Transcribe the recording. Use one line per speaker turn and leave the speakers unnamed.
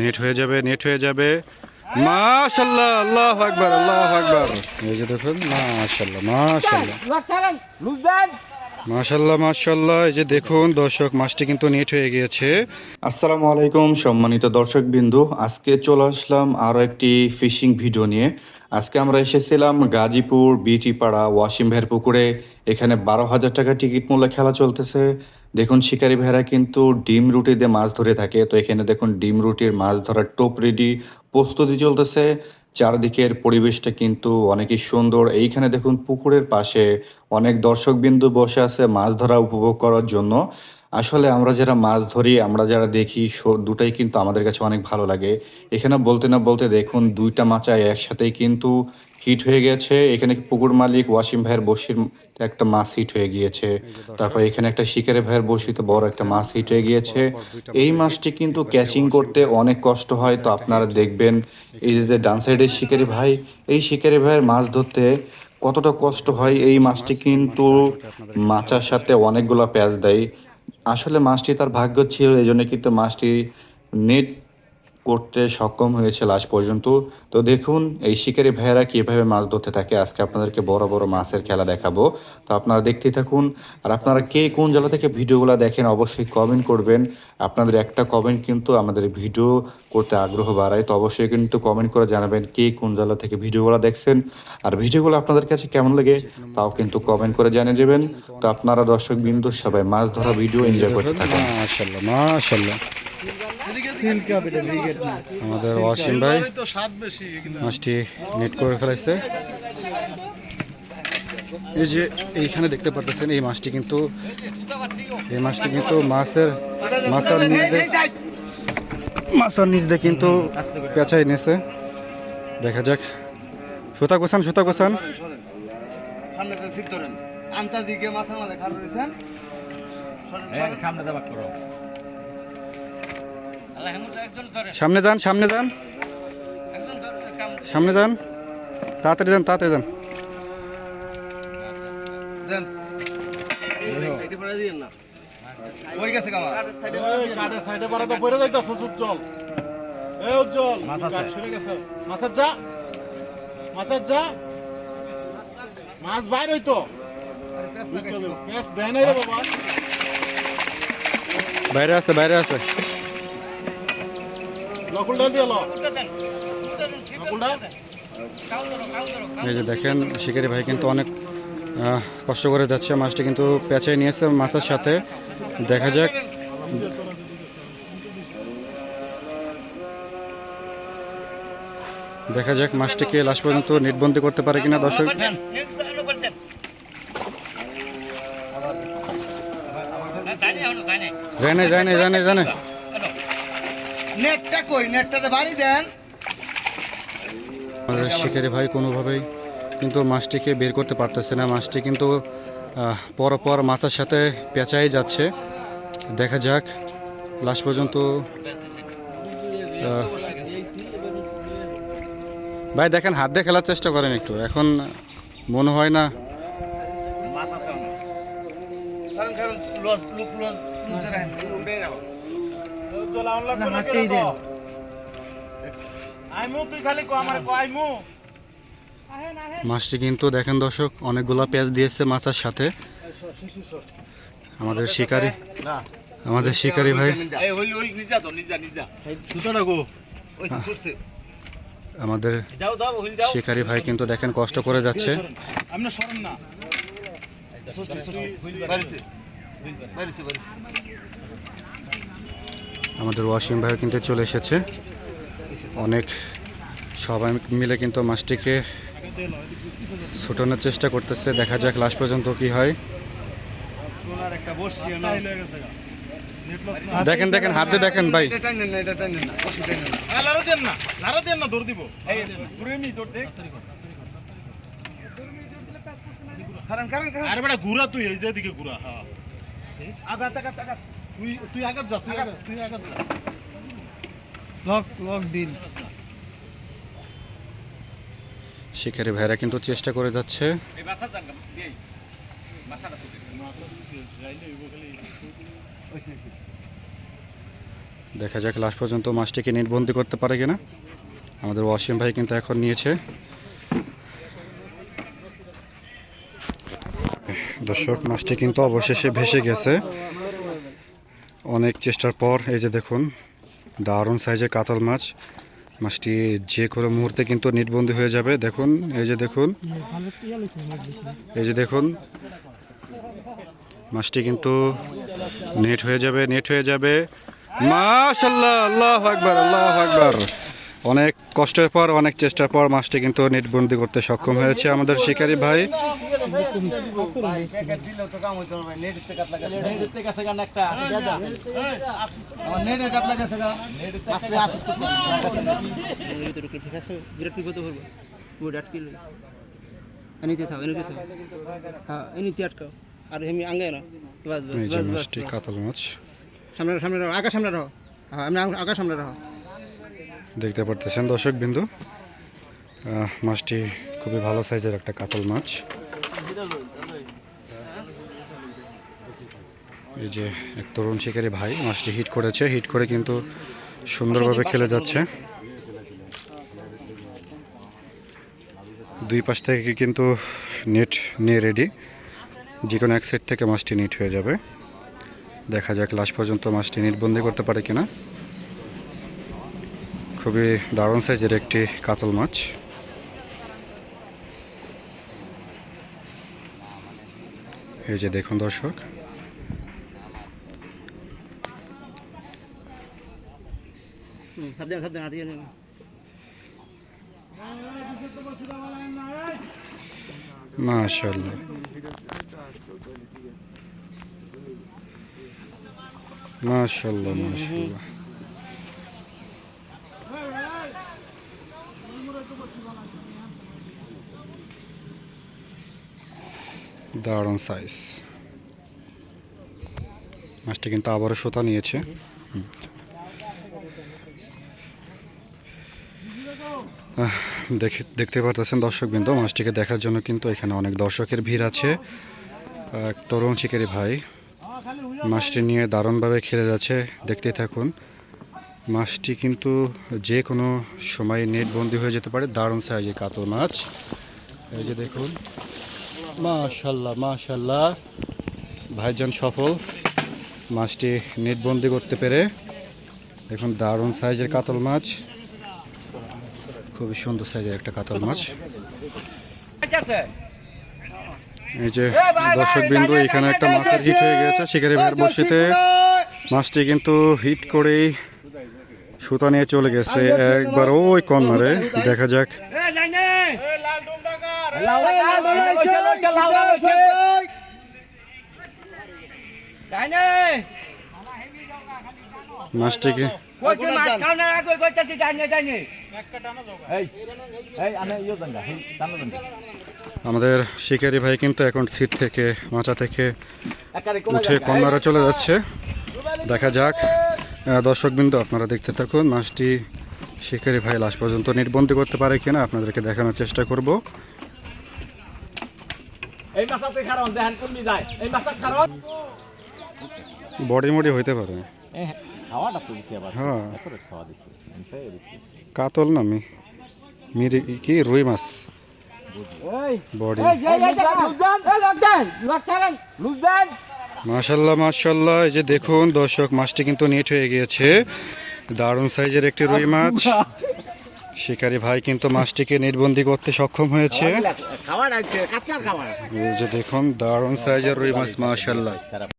Net হয়ে যাবে, net হয়ে যাবে। মাশাল্লাহ, আল্লাহ এই যে দেখুন দর্শক কিন্তু নেট হয়ে গিয়েছে। আসসালামু আলাইকুম, সম্মানিত দর্শক বিন্দু আজকে চলে আসলাম আরও একটি ফিশিং ভিডিও নিয়ে। আজকে আমরা এসেছিলাম গাজীপুর, বিটিপাড়া, ওয়াসিম ভাইয়ের পুকুরে এখানে বারো হাজার টাকা টিকিট মূল্যে খেলা চলতেছে। দেখুন, শিকারি ভেড়া কিন্তু ডিম রুটি দিয়ে মাছ ধরে থাকে। তো এখানে দেখুন, ডিম রুটির মাছ ধরার টোপ রেডি, প্রস্তুতি চলতেছে। চারদিকের পরিবেশটা কিন্তু অনেকই সুন্দর। এইখানে দেখুন, পুকুরের পাশে অনেক দর্শকবিন্দু বসে আছে মাছ ধরা উপভোগ করার জন্য। আসলে আমরা যারা মাছ ধরি, আমরা যারা দেখি দুটাই কিন্তু আমাদের কাছে অনেক ভালো লাগে। এখানে বলতে না বলতে দেখুন, দুইটা মাচায় একসাথেই কিন্তু হিট হয়ে গেছে। এখানে পুকুর মালিক ওয়াসিম ভাইয়ের বসির একটা মাছ হিট হয়ে গিয়েছে। তারপর এখানে একটা শিকারে ভাইয়ের বসিতে বড় একটা মাছ হিট হয়ে গিয়েছে। এই মাছটি কিন্তু ক্যাচিং করতে অনেক কষ্ট হয়, তো আপনারা দেখবেন এই যে ডান সাইডের শিকারি ভাই, এই শিকারি ভাইয়ের মাছ ধরতে কতটা কষ্ট হয়, এই মাছটি কিন্তু মাচার সাথে অনেকগুলো প্যাঁচ দেয়। আসলে মাছটি তার ভাগ্য ছিল, এই জন্য কিন্তু মাছটি নেট করতে সক্ষম হয়েছে লাস্ট পর্যন্ত। তো দেখুন, এই শিকারি ভাইয়েরা কীভাবে মাছ ধরতে থাকে। আজকে আপনাদেরকে বড় বড় মাছের খেলা দেখাবো। তো আপনারা দেখতেই থাকুন। আর আপনারা কে কোন জেলা থেকে ভিডিওগুলো দেখেন, অবশ্যই কমেন্ট করবেন। আপনাদের একটা কমেন্ট কিন্তু আমাদের ভিডিও করতে আগ্রহ বাড়ায়। তো অবশ্যই কিন্তু কমেন্ট করে জানাবেন কে কোন জেলা থেকে ভিডিওগুলো দেখছেন। আর ভিডিওগুলো আপনাদের কাছে কেমন লাগে, তাও কিন্তু কমেন্ট করে জানিয়ে দেবেন। তো আপনারা দর্শক বিন্দু সবাই মাছ ধরা ভিডিও এনজয় করতে থাকুন। মাশাল্লাহ মাশাল্লাহ আমাদের ওয়াসিম ভাই মাছটি নেট করে ফেলাইছে। এই যে এইখানে দেখতে পাচ্ছেন এই মাছটি কিন্তু এই মাছটি কিন্তু মাছের মাছের নিচ দিয়ে মাছের নিচ দিয়ে কিন্তু পেঁচাই নেছে। দেখা যাক। সুতা গোছান সুতা
ধরেন। আন্তা দিকে মাথার মাঝে খারাপ
সামনে
যান সামনে যান। সামনে যান। তাড়াতাড়ি যান তাড়াতাড়ি যান।
মাছ
হইতো।
বাইরে আছে বাইরে আছে। এই যে দেখেন শিকারি ভাই কিন্তু অনেক কষ্ট করে যাচ্ছে মাছটি কিন্তু পেঁচাই নিয়েছে মাছের সাথে দেখা যাক দেখা যাক মাছটিকে লাস্ট পর্যন্ত নেটবন্দি করতে পারে কিনা দর্শক যায় না যায় না যায় না যায় না
নেটটা কই? নেটটাতে বাড়ি দেন।
আমাদের শিকারি ভাই কোনোভাবেই কিন্তু মাছটিকে বের করতে পারতেছে না। মাছটি কিন্তু পরপর মাথার সাথে পেঁচাই যাচ্ছে। দেখা যাক লাস্ট পর্যন্ত ভাই দেখেন হাত দিয়ে খেলার চেষ্টা করেন একটু। এখন মনে হয় না
মাছ আছে
মাছটি কিন্তু দেখেন দর্শক অনেকগুলা পেঁয়াজ দিয়েছে মাছের সাথে। আমাদের শিকারি। আমাদের শিকারি ভাই। আমাদের শিকারি ভাই কিন্তু দেখেন কষ্ট করে যাচ্ছে।
না।
আমাদের ওয়াসিম ভাই কিন্তু চলে এসেছে। অনেক সবাই মিলে কিন্তু মাছটিকে ছুটানোর চেষ্টা করতেছে। দেখা যাক লাস্ট পর্যন্ত কি হয়। দেখেন দেখেন, হাত দেখেন ভাই।
ঘুরা তুই, এই যে দিকে ঘুরা হ্যাঁ। তুই তুই আগে যা তুই আগে তুই আগে
লক লক দিন
শিকারি ভাইরা কিন্তু চেষ্টা করে যাচ্ছে। দেখা যাক লাস্ট পর্যন্ত মাছটিকে নির্বন্দি করতে পারে কিনা। আমাদের ওয়াসিম ভাই কিন্তু এখন নিয়েছে। দর্শক মাছটি কিন্তু অবশেষে ভেসে গেছে। অনেক চেষ্টার পর, এই যে দেখুন, দারুণ সাইজের কাতল মাছ। মাছটি যে কোনো মুহূর্তে কিন্তু নিটবন্দি হয়ে যাবে। দেখুন, এই যে দেখুন, এই যে দেখুন, মাছটি কিন্তু নেট হয়ে যাবে, নেট হয়ে যাবে। মাশাল্লাহ, আল্লাহ আকবার আল্লাহ আকবার। অনেক কষ্টের পর, অনেক চেষ্টার পর মাছটি কিন্তু নেটবন্দি করতে সক্ষম হয়েছে আমাদের শিকারী ভাই।
দাদা
আমার নেটের কাতলা গেছে গা আস্তে আস্তে
ভিতরে ঠিক আছে বিরাট বিপদে পড়ব পুরো ডাট কিলো এনিতে থাও এনিতে থাও এনিতে আটকাও আর এমনি আঙ্গায় না বাস বাস বাস বাস
কাতল মাছ।
সামনে সামনে রাখো আগা সামনে রাখো। হ্যাঁ সামনে রাখো।
দেখতে পারতেছেন। দর্শক বিন্দু মাছটি খুবই ভালো সাইজের একটা কাতল মাছ। এই যে এক তরুণ শিকারী ভাই মাছটি হিট করেছে। হিট করে কিন্তু সুন্দরভাবে খেলে যাচ্ছে। দুই পাশ থেকে কিন্তু নেট নিয়ে রেডি যে কোনো এক সাইড থেকে মাছটি নিট হয়ে যাবে। দেখা যাক লাস্ট পর্যন্ত মাছটি নিটবন্দি করতে পারে কিনা। খুবই দারুণ সাইজের একটি কাতল মাছ। এই যে দেখুন দর্শক। মাশাল্লাহ মাশাল্লাহ মাশাল্লাহ দারুণ সাইজ মাছটি কিন্তু আবারও সুতা নিয়েছে। দেখে, দেখতে পারতেছেন দর্শকবৃন্দ, মাছটিকে দেখার জন্য কিন্তু এখানে অনেক দর্শকের ভিড় আছে। এক তরুণ শিকারী ভাই, মাছটি নিয়ে দারুণভাবে খেলে যাচ্ছে, দেখতে থাকুন। মাছটি কিন্তু যে কোনো সময় নেটবন্দি হয়ে যেতে পারে, দারুণ সাইজের কাতল মাছ। এই যে দেখুন মাশাল্লাহ মাশাল্লাহ। ভাইজান সফল। মাছটি নেটবন্দি করতে পেরে। দেখুন, দারুণ সাইজের কাতল মাছ। খুবই সুন্দর সাইজের একটা কাতল মাছ। এই যে দর্শক বিন্দু এখানে একটা মাছের হিট হয়ে গেছে শিকারি ভাইয়ের বসিতে। মাছটি কিন্তু হিট করেই সুতা নিয়ে চলে গেছে একবার ওই কর্নারে। দেখা যাক মাছটিকে আমাদের শিকারি ভাই কিন্তু এখন সিট থেকে মাচা থেকে উঠে কর্নারে চলে যাচ্ছে দেখা যাক দর্শক বিন্দু আপনারা দেখতে থাকুন মাছটি শিকারি ভাই লাস্ট পর্যন্ত নির্বন্দি করতে পারে কিনা আপনাদেরকে দেখানোর চেষ্টা করব
এই মাছাতে কারণ দেখেন যায়। এই মাছার কারণ
বডি মডি হইতে পারে।
খাওয়াটা তো দিছি আবার।
হ্যাঁ।
খাওয়া দিছি।
কাতল না মি মিরি কি রুই মাছ? বডি। মাশাল্লাহ মাশাল্লাহ। এই যে দেখুন দর্শক মাছটি কিন্তু নেট হয়ে গিয়েছে। দারুণ সাইজের একটি রুই মাছ। শিকারি ভাই কিন্তু মাছটিকে নির্বন্ধি করতে সক্ষম হয়েছে। যে দেখুন দারুণ সাইজের রুই মাছ মাশাল্লাহ